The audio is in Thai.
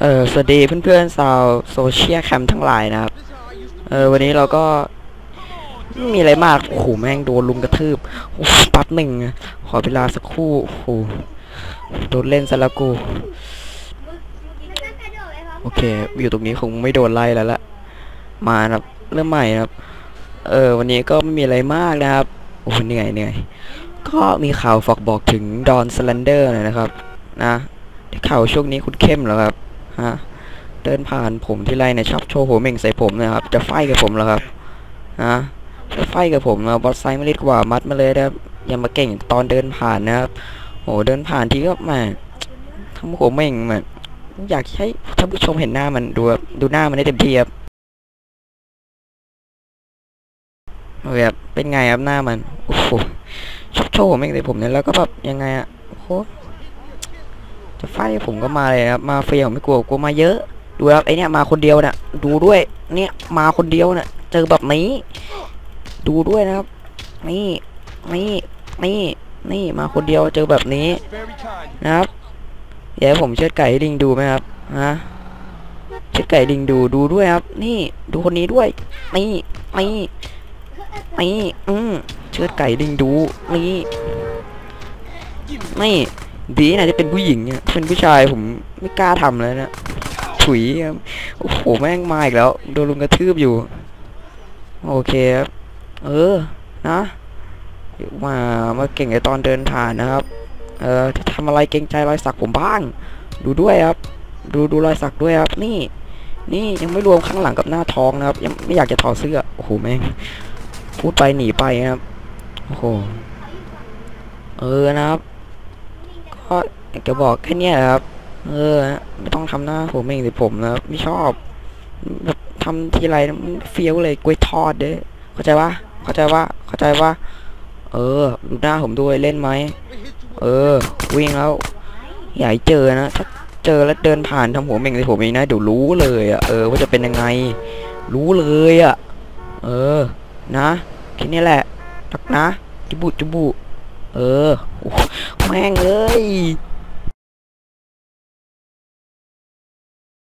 เออสวัสดีเพื่อนๆชาวโซเชียลแคมทั้งหลายนะครับ เออวันนี้เราก็ไม่มีอะไรมากโอ้โหแม่งโดนลุมกระทืบโอ้โหแปั๊บหนึ่งขอเวลาสักครู่โอ้โหโดนเล่นซะแล้วกูโอเค อยู่ตรงนี้คงไม่โดนไล่แล้วละมานะครับเริ่มใหม่นะครับ เออวันนี้ก็ไม่มีอะไรมากนะครับโอ้โหเหนื่อยเหนื่อยก็มีข่าวฝากบอกถึงดอนสแลนเดอร์หน่อยนะครับ นะข่าวช่วงนี้คุณเข้มเหรอครับ ฮะเดินผ่านผมที่ไรเนี่ยชอบโชว์หัวเม่งใส่ผมนะครับ จะไฟกับผมเหรอครับฮะจะไฟกับผมนะบอสไซด์ไม่เล็กกว่ามัดมาเลยนะครับอย่ามาเก่งตอนเดินผ่านนะครับโหเดินผ่านทีก็มาทำหัวเม่งมาอยากให้ท่านผู้ชมเห็นหน้ามันดูดูหน้ามันได้เต็มที่ครับแบบเป็นไงครับหน้ามันโอ้โหชอบโชว์หัวเม่งใส่ผมเนี่ยแล้วก็แบบยังไงอะโอ้โห จะไฟผมก็มาเลยครับมาเฟียผมไม่กลัวกลัวมาเยอะ ดูครับไอเนี่ยมาคนเดียวน่ะดูด้วยเนี่ยมาคนเดียวน่ะเจอแบบนี้ ดูด้วยนะครับ นี่นี่นี่นี่มาคนเดียวเจอแบบนี้นะครับอยากให้ผมเชือดไก่ลิงดูไหมครับฮะเชือดไก่ลิงดูดูด้วยครับ นี่ดูคนนี้ด้วยนี่นี่นี่อืมเชือดไก่ลิงดูนี่นี่ ดีนะจะเป็นผู้หญิงเนี่ยเป็นผู้ชายผมไม่กล้าทำเลยนะถุยครับโอ้โหแม่งมาอีกแล้วโดนลุงกระทืบอยู่ โอเคครับเออนะมามาเก่งในตอนเดินผ่านนะครับ เออทำอะไรเก่งใจรอยสักผมบ้าง ดูด้วยครับ ดูดูรอยสักด้วยครับ นี่ นี่ยังไม่รวมข้างหลังกับหน้าท้องนะครับ ยังไม่อยากจะถอดเสื้อโอ้โหแม่งพูดไปหนีไปครับโอ้โหเออนะครับ ก็อยากจะบอกแค่นี้ครับ เออไม่ต้องทำหน้าผมเองสิผมนะครับไม่ชอบแบบทำทีไรมันเฟี้ยวเลยกล้วยทอดเด้อเข้าใจว่าเข้าใจว่าเข้าใจว่า เออ ดูหน้าผมด้วยเล่นไหมเออ วิ่งแล้วอย่าให้เจอนะถ้าเจอแล้วเดินผ่านทำหัวเม่งใส่ผมเองนะเดี๋ยวรู้เลยอะเออว่าจะเป็นยังไง รู้เลยอะ เออ นะแค่นี้แหละรักนะจุบุจุบุ เออ แม่งเอ้ย